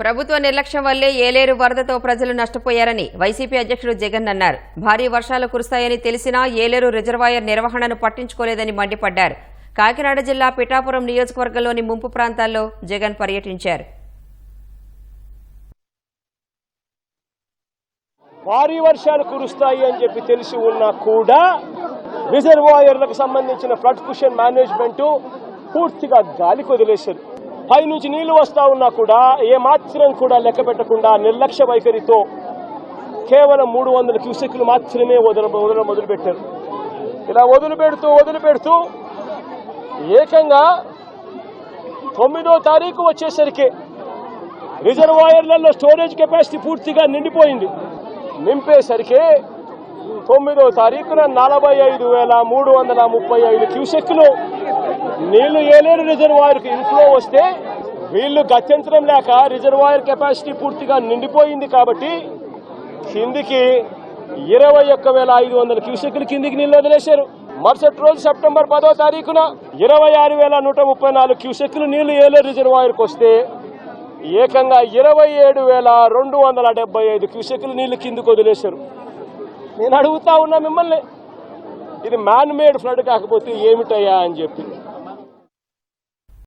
ప్రభుత్వ నిర్లక్ష్యం వల్లే ఏలేరు వరదతో ప్రజలు నష్టపోయారని వైసీపీ అధ్యక్షుడు జగన్ అన్నారు. భారీ వర్షాలు కురుస్తాయని తెలిసినా ఏలేరు రిజర్వాయర్ నిర్వహణను పట్టించుకోలేదని మండిపడ్డారు. కాకినాడ జిల్లా పిఠాపురం నియోజకవర్గంలోని ముంపు ప్రాంతాల్లో జగన్ పర్యటించారు. భారీ వర్షాలు కురుస్తాయి అని చెప్పి తెలిసి ఉన్నా కూడా రిజర్వాయర్లకు సంబంధించిన ఫ్లడ్ కుషన్ మేనేజ్మెంట్ పూర్తిగా గాలికి వదిలేశారు. పైనుంచి నీళ్ళు వస్తా ఉన్నా కూడా ఏ మాత్రం కూడా లెక్క పెట్టకుండా నిర్లక్ష్య వైఖరితో కేవలం మూడు వందల క్యూసెక్లు మాత్రమే వదల వదల మొదలుపెట్టారు. ఇలా వదిలిపెడుతూ వదిలిపెడుతూ ఏకంగా తొమ్మిదో తారీఖు వచ్చేసరికి రిజర్వాయర్లలో స్టోరేజ్ కెపాసిటీ పూర్తిగా నిండిపోయింది. నింపేసరికి తొమ్మిదో తారీఖున నలభై ఐదు వేల మూడు వందల ముప్పై ఐదు క్యూసెక్లు నీళ్ళు ఏలేరు రిజర్వాయర్కి ఇన్ఫ్లో వస్తే వీళ్ళు గత్యంతరం లేక రిజర్వాయర్ కెపాసిటీ పూర్తిగా నిండిపోయింది కాబట్టి కిందికి ఇరవై ఒక్క వేల ఐదు వందల క్యూసెక్లు కిందికి నీళ్ళు వదిలేశారు. మరుసటి రోజు సెప్టెంబర్ పదో తారీఖున ఇరవై ఆరు వేల నూట ముప్పై నాలుగు క్యూసెక్లు నీళ్ళు ఏలేరు రిజర్వాయర్కి వస్తే ఏకంగా ఇరవై ఏడు వేల రెండు వందల డెబ్బై ఐదు క్యూసెక్లు నీళ్ళు కిందకు వదిలేశారు. నేను అడుగుతా ఉన్నా మిమ్మల్ని ఇది మ్యాన్ మేడ్ ఫ్లడ్ కాకపోతే ఏమిటయ్యా అని చెప్పి.